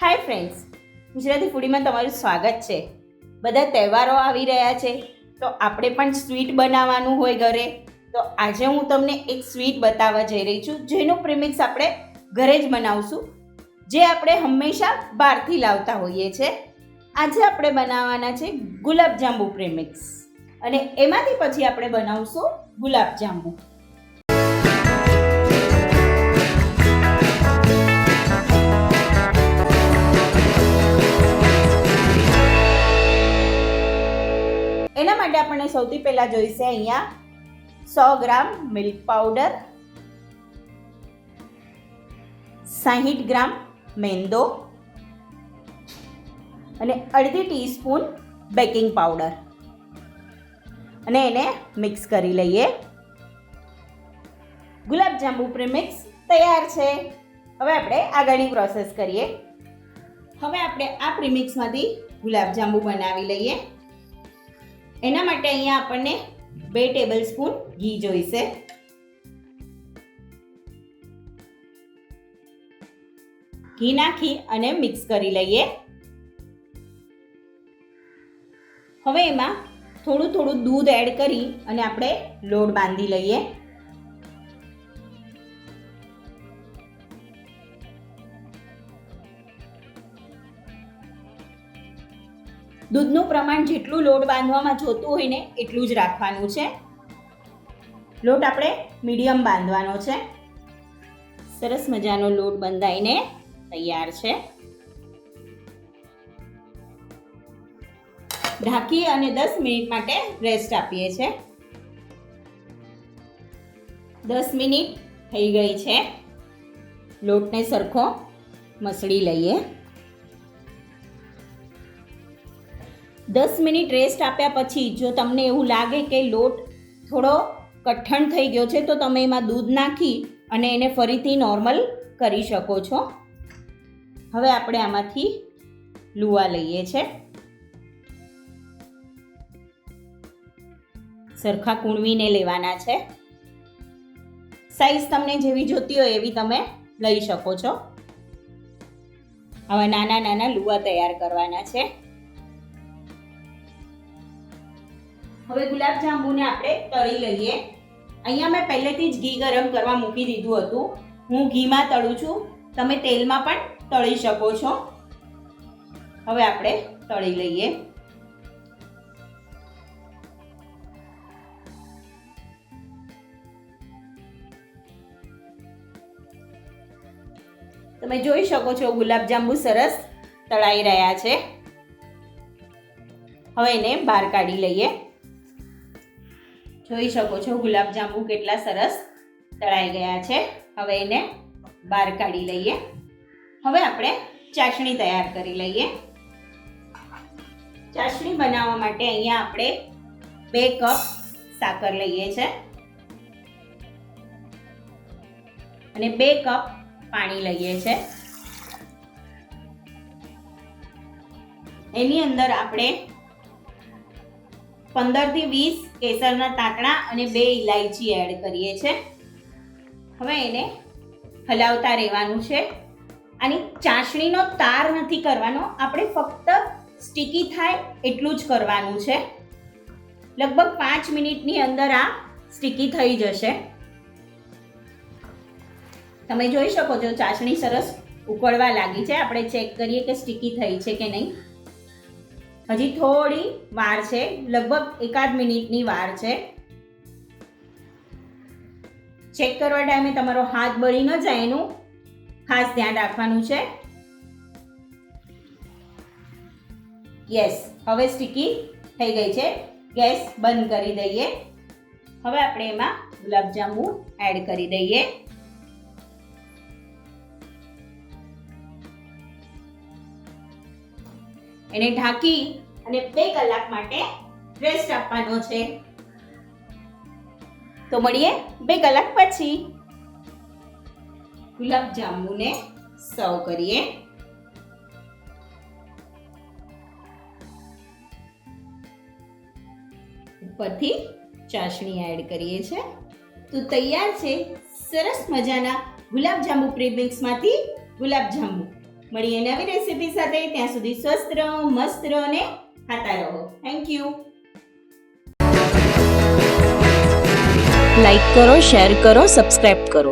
Hi friends Gujarati ફૂડીમાં તમારું સ્વાગત છે. બધા તહેવારો આવી રહ્યા છે, તો આપણે પણ સ્વીટ બનાવવાનું હોય ઘરે. તો આજે હું તમને એક સ્વીટ બતાવવા જઈ રહી છું, જેનું પ્રિમિક્સ આપણે ઘરે જ બનાવશું, જે આપણે હંમેશા બહારથી લાવતા હોઈએ છીએ આજે આપણે બનાવવાના છે ગુલાબજાંબુ પ્રિમિક્સ અને એમાંથી પછી આપણે બનાવશું ગુલાબજાંબુ. માટે આપણને સૌથી પહેલાં જોઈશે અહીંયા સો ગ્રામ મિલ્ક પાવડર, સાહીઠ ગ્રામ મેંદો અને અડધી ટીસ્પૂન બેકિંગ પાવડર. અને એને મિક્સ કરી લઈએ. ગુલાબજાંબુ પ્રીમિક્સ તૈયાર છે. હવે આપણે આગળની પ્રોસેસ કરીએ. હવે આપણે આ પ્રીમિક્સમાંથી ગુલાબજાંબુ બનાવી લઈએ. એના માટે અહીંયા આપણને બે ટેબલ સ્પૂન ઘી જોઈશે. ઘી નાખી અને મિક્સ કરી લઈએ. હવે એમાં થોડું થોડું દૂધ એડ કરી અને આપણે લોટ બાંધી લઈએ. દૂધનું પ્રમાણ જેટલું લોટ બાંધવામાં જોતું હોય ને એટલું જ રાખવાનું છે. લોટ આપણે મીડિયમ બાંધવાનો છે. સરસ મજાનો લોટ બંધાઈને તૈયાર છે. ઢાંકી અને દસ મિનિટ માટે રેસ્ટ આપીએ છે. દસ મિનિટ થઈ ગઈ છે. લોટને સરખો મસળી લઈએ. દસ મિનિટ રેસ્ટ આપ્યા પછી જો તમને એવું લાગે કે લોટ થોડો કઠણ થઈ ગયો છે, તો તમે એમાં દૂધ નાખી અને એને ફરીથી નોર્મલ કરી શકો છો. હવે આપણે આમાંથી લુવા લઈએ છે. સરખા કૂણવીને લેવાના છે. સાઈઝ તમને જેવી જોતી હોય એવી તમે લઈ શકો છો. હવે નાના નાના લુવા તૈયાર કરવાના છે. હવે ગુલાબજાંબુને આપણે તળી લઈએ. અહીંયા મેં પહેલેથી જ ઘી ગરમ કરવા મૂકી દીધું હતું. હું ઘીમાં તળું છું. તમે તેલમાં પણ તળી શકો છો. હવે આપણે તળી લઈએ. તમે જોઈ શકો છો ગુલાબજાંબુ સરસ તળાઈ રહ્યા છે. હવે એને બહાર કાઢી લઈએ. જોઈ શકો છો ગુલાબજાંબુ કેટલા સરસ તળાઈ ગયા છે. હવે એને બહાર કાઢી લઈએ. હવે આપણે ચાસણી તૈયાર કરી લઈએ. ચાસણી બનાવવા માટે અહીંયા આપણે બે કપ સાકર લઈએ છે. અને બે કપ પાણી લઈએ છે. એની અંદર આપણે પંદરથી વીસ કેસરના તાંતણા અને બે ઇલાયચી એડ કરીએ છીએ હવે એને હલાવતા રહેવાનું છે. આની ચાસણીનો તાર નથી કરવાનો, આપણે ફક્ત સ્ટીકી થાય એટલું જ કરવાનું છે. લગભગ પાંચ મિનિટની અંદર આ સ્ટીકી થઈ જશે. તમે જોઈ શકો છો, ચાસણી સરસ ઉકળવા લાગી છે. આપણે ચેક કરીએ કે સ્ટીકી થઈ છે કે નહીં. હજી થોડી વાર છે, લગભગ એકાદ મિનિટની વાર છે. ચેક કરવા ટાઈમે તમારો હાથ બળી ન જાય એનું ખાસ ધ્યાન રાખવાનું છે. યસ હવે સ્ટીકી થઈ ગઈ છે. ગેસ બંધ કરી દઈએ. હવે આપણે એમાં ગુલાબજાંબુ એડ કરી દઈએ. એને ઢાંકી અને બે કલાક માટે રેસ્ટ આપવાનો છે. તો મળીએ બે કલાક પછી. ગુલાબ જાંબુને સર્વ કરીએ. ઉપરથી ચાસણી એડ કરીએ છે તો તૈયાર છે. સરસ મજાના ગુલાબજાંબુ પ્રીમિક્સમાંથી ગુલાબજાંબુ મળીએ નવી રેસીપી સાથે. ત્યાં સુધી સ્વસ્થ રહો, મસ્ત રહો અને ખાતા રહો. થેન્ક યુ લાઈક કરો શેર કરો સબસ્ક્રાઈબ કરો.